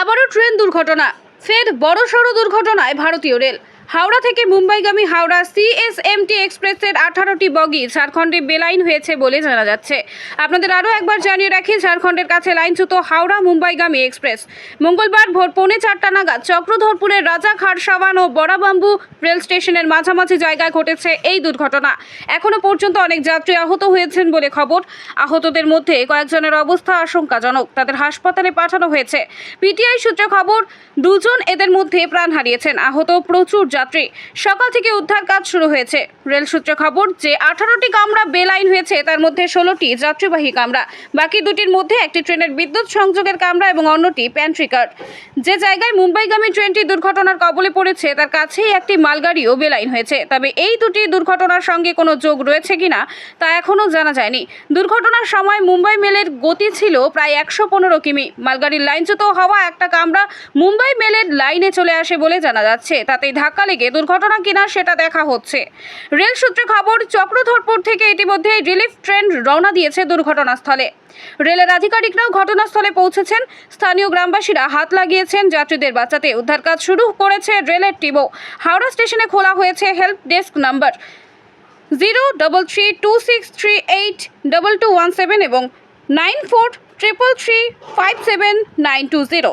আবারও ট্রেন দুর্ঘটনা। ফের বড়সড় দুর্ঘটনায় ভারতীয় রেল। হাওড়া থেকে মুম্বাইগামী হাওড়া সিএসএমটি এক্সপ্রেসের আঠারোটি বগি ঝাড়খণ্ডে বেলাইন হয়েছে বলে জানা যাচ্ছে। আপনাদের আরও একবার জানিয়ে রাখি, ঝাড়খণ্ডের কাছে লাইনচ্যুত হাওড়া মুম্বাইগামী এক্সপ্রেস। মঙ্গলবার ভোর পৌনে চারটা নাগাদ চক্রধরপুরের রাজা খারসাওয়ান ও বড়াবাম্বু রেল স্টেশনের মাঝামাঝি জায়গায় ঘটেছে এই দুর্ঘটনা। এখনও পর্যন্ত অনেক যাত্রী আহত হয়েছেন বলে খবর। আহতদের মধ্যে কয়েকজনের অবস্থা আশঙ্কাজনক, তাদের হাসপাতালে পাঠানো হয়েছে। পিটিআই সূত্রে খবর, দুজন এদের মধ্যে প্রাণ হারিয়েছেন। আহত প্রচুর যাত্রী। সকাল থেকে উদ্ধার কাজ শুরু হয়েছে। রেল সূত্রে খবর যে আঠারোটি কামরা বেলাইন হয়েছে, তার মধ্যে ষোলোটি যাত্রীবাহী কামরা। বাকি দুটির মধ্যে একটি ট্রেনের বিদ্যুৎ সংযোগের কামরা এবং অন্যটি প্যান্ট্রি কার যে জায়গায় মুম্বাইগামী ট্রেনটি দুর্ঘটনার কবলে পড়েছে, তার কাছেই একটি মালগাড়িও বেলাইন হয়েছে। তবে এই দুটি দুর্ঘটনার সঙ্গে কোনো যোগ রয়েছে কিনা, তা এখনও জানা যায়নি। দুর্ঘটনার সময় মুম্বাই মেলের গতি ছিল প্রায় একশো পনেরো কিমি। মালগাড়ির লাইনচ্যুত হওয়া একটা কামরা মুম্বাই মেলের লাইনে চলে আসে বলে জানা যাচ্ছে। তাতেই ধাক্কা লেগে দুর্ঘটনা কিনা সেটা দেখা হচ্ছে। রেল সূত্রে খবর, চক্রধরপুর থেকে ইতিমধ্যে রিলিফ ট্রেন রওনা দিয়েছে দুর্ঘটনাস্থলে। রেলের আধিকারিকরাও ঘটনাস্থলে পৌঁছেছেন। স্থানীয় গ্রামবাসীরা হাত লাগিয়েছেন, যাত্রীদের বাঁচাতে উদ্ধার কাজ শুরু করেছে রেলের টিমও। হাওড়া স্টেশনে খোলা হয়েছে help desk number. Zero double three two six three eight double two one seven এবং nine four triple three five seven nine two zero.